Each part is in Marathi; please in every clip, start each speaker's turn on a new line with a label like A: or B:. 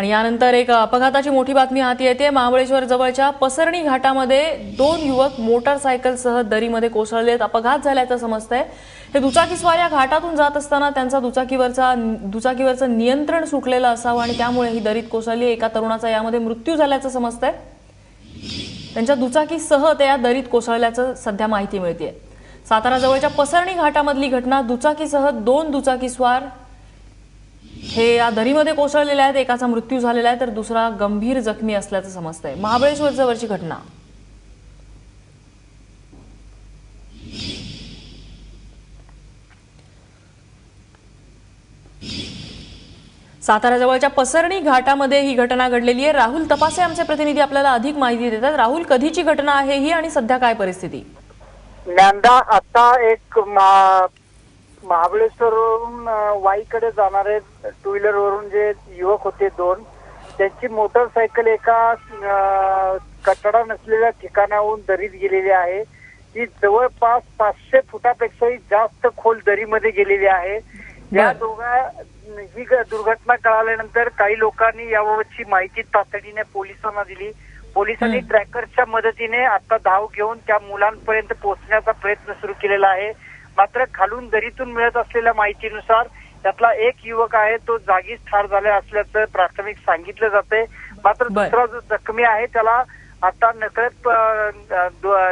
A: आणि यानंतर एक अपघाताची मोठी बातमी हाती येते. महाबळेश्वर जवळच्या पसरणी घाटामध्ये दोन युवक मोटारसायकलसह दरीमध्ये कोसळलेत. अपघात झाल्याचं समजतंय. हे दुचाकीस्वार या घाटातून जात असताना त्यांचा दुचाकीवरचा दुचाकीवरचं नियंत्रण सुटलेलं असावं आणि त्यामुळे ही दरीत कोसळली. एका तरुणाचा यामध्ये मृत्यू झाल्याचं समजतंय. त्यांच्या दुचाकीसह ते या दरीत कोसळल्याचं सध्या माहिती मिळते सातारा जवळच्या पसरणी घाटामधली घटना दुचाकीसह दोन दुचाकीस्वार हे या दरीमध्ये कोसळलेले आहेत एकाचा मृत्यू झालेला आहे तर दुसरा गंभीर जखमी असल्याचं समजतंय. महाबळेश्वर जवळची घटना. सातारा जवळच्या पसरणी घाटामध्ये ही घटना घडलेली आहे. राहुल तपासे आमचे प्रतिनिधी आपल्याला अधिक माहिती देतात. राहुल कधीची घटना आहे ही आणि सध्या काय परिस्थिती?
B: ज्ञानदा आता एक महाबळेश्वरवरून अं, वाईकडे जाणारे टू व्हीलर वरून जे युवक होते दोन त्यांची मोटरसायकल एका कचरा नसलेल्या ठिकाणाहून दरीत गेलेली आहे ती जवळपास पाचशे फुटापेक्षाही जास्त खोल दरीमध्ये गेलेली आहे या. दोघा ही दुर्घटना कळाल्यानंतर काही लोकांनी याबाबतची माहिती तातडीने पोलिसांना दिली पोलिसांनी. ट्रॅकरच्या मदतीने आता धाव घेऊन त्या मुलांपर्यंत पोहोचण्याचा प्रयत्न सुरू केलेला आहे मात्र खालून दरीतून मिळत असलेल्या माहितीनुसार त्यातला एक युवक आहे तो जागीच ठार झाला असल्याचं प्राथमिक सांगितलं जाते मात्र. दुसरा जो जखमी आहे त्याला आता नकळत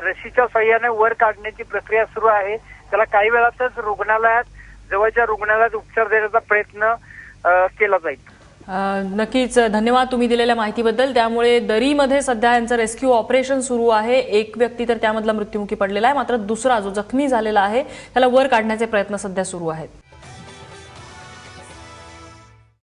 B: रशीच्या सहाय्याने वर काढण्याची प्रक्रिया सुरू आहे. त्याला काही वेळातच रुग्णालयात जवळच्या रुग्णालयात उपचार देण्याचा प्रयत्न केला जाईल.
A: नक्कीच धन्यवाद तुम्ही दिलेल्या माहितीबद्दल. त्यामुळे दरीमध्ये सध्या यांचं रेस्क्यू ऑपरेशन सुरू आहे. एक व्यक्ती तर त्यामधला मृत्युमुखी पडलेला आहे. मात्र दुसरा जो जखमी झालेला आहे त्याला वर काढण्याचे प्रयत्न सध्या सुरू आहेत.